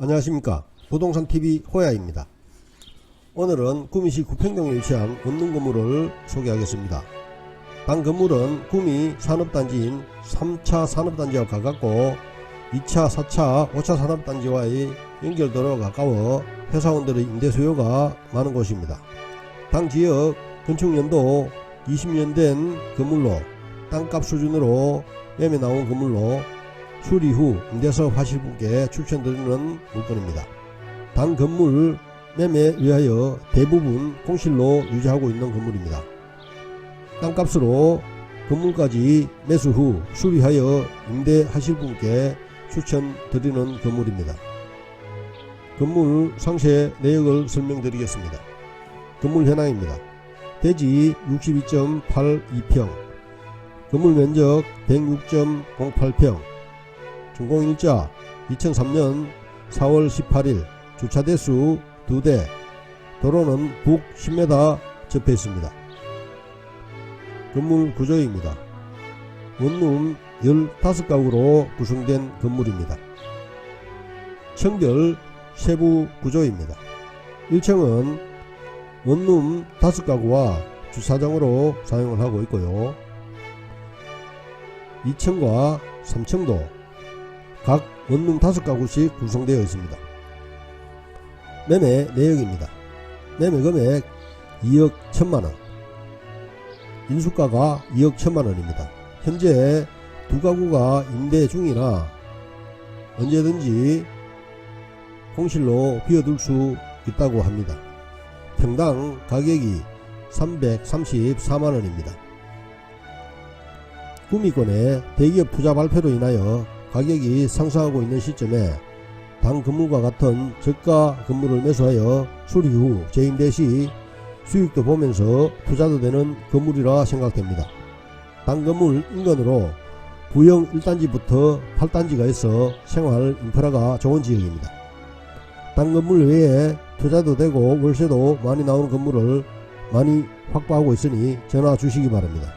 안녕하십니까. 부동산TV 호야입니다. 오늘은 구미시 구평동에 위치한 원룸 건물을 소개하겠습니다. 단 건물은 구미 산업단지인 3차 산업단지와 가깝고 2차, 4차, 5차 산업단지와의 연결도로가 가까워 회사원들의 임대 수요가 많은 곳입니다. 당 지역 건축연도 20년 된 건물로 땅값 수준으로 매매 나온 건물로 수리 후 임대사업 하실 분께 추천드리는 물건입니다. 단 건물 매매 위하여 대부분 공실로 유지하고 있는 건물입니다. 땅값으로 건물까지 매수 후 수리하여 임대하실 분께 추천드리는 건물입니다. 건물 상세 내역을 설명드리겠습니다. 건물 현황입니다. 대지 62.82평, 건물 면적 106.08평, 준공일자 2003년 4월 18일 주차 대수 2대 도로는 북 10m 접해 있습니다. 건물 구조입니다. 원룸 15가구로 구성된 건물입니다. 청별 세부 구조입니다. 1층은 원룸 5가구와 주차장으로 사용을 하고 있고요. 2층과 3층도 각 원룸 5가구씩 구성되어 있습니다. 매매 내역입니다. 매매 금액 2억 1천만원 인수가가 2억 1천만원입니다. 현재 두 가구가 임대 중이나 언제든지 공실로 비워둘 수 있다고 합니다. 평당 가격이 334만원입니다. 구미권의 대기업 투자 발표로 인하여 가격이 상승하고 있는 시점에 당 건물과 같은 저가 건물을 매수하여 수리 후 재임 대 시 수익도 보면서 투자도 되는 건물이라 생각됩니다. 당 건물 인근으로 부영 1단지부터 8단지가 있어 생활 인프라가 좋은 지역입니다. 당 건물 외에 투자도 되고 월세도 많이 나오는 건물을 많이 확보하고 있으니 전화 주시기 바랍니다.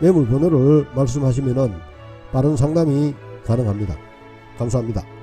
매물 번호를 말씀하시면 빠른 상담이 가능합니다. 감사합니다.